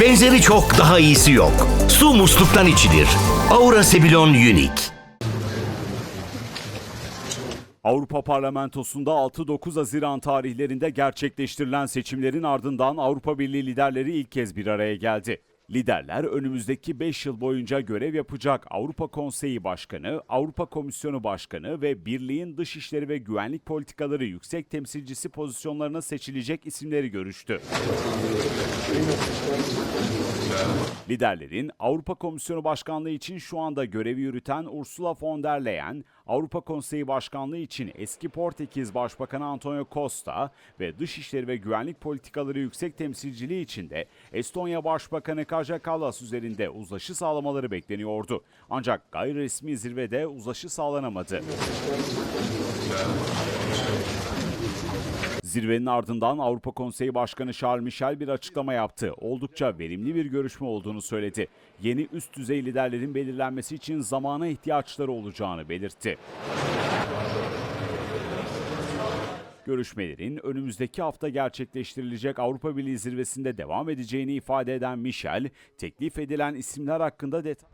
Benzeri çok daha iyisi yok. Su musluktan içilir. Aura Sebilon Unique. Avrupa Parlamentosu'nda 6-9 Haziran tarihlerinde gerçekleştirilen seçimlerin ardından Avrupa Birliği liderleri ilk kez bir araya geldi. Liderler önümüzdeki 5 yıl boyunca görev yapacak Avrupa Konseyi Başkanı, Avrupa Komisyonu Başkanı ve Birliğin Dışişleri ve Güvenlik Politikaları Yüksek Temsilcisi pozisyonlarına seçilecek isimleri görüştü. Liderlerin Avrupa Komisyonu Başkanlığı için şu anda görevi yürüten Ursula von der Leyen, Avrupa Konseyi Başkanlığı için eski Portekiz Başbakanı Antonio Costa ve Dışişleri ve Güvenlik Politikaları Yüksek Temsilciliği için de Estonya Başbakanı Kaja Kallas üzerinde uzlaşı sağlamaları bekleniyordu. Ancak gayri resmi zirvede uzlaşı sağlanamadı. Zirvenin ardından Avrupa Konseyi Başkanı Charles Michel bir açıklama yaptı. Oldukça verimli bir görüşme olduğunu söyledi. Yeni üst düzey liderlerin belirlenmesi için zamana ihtiyaçları olacağını belirtti. Görüşmelerin önümüzdeki hafta gerçekleştirilecek Avrupa Birliği zirvesinde devam edeceğini ifade eden Michel, teklif edilen isimler hakkında detay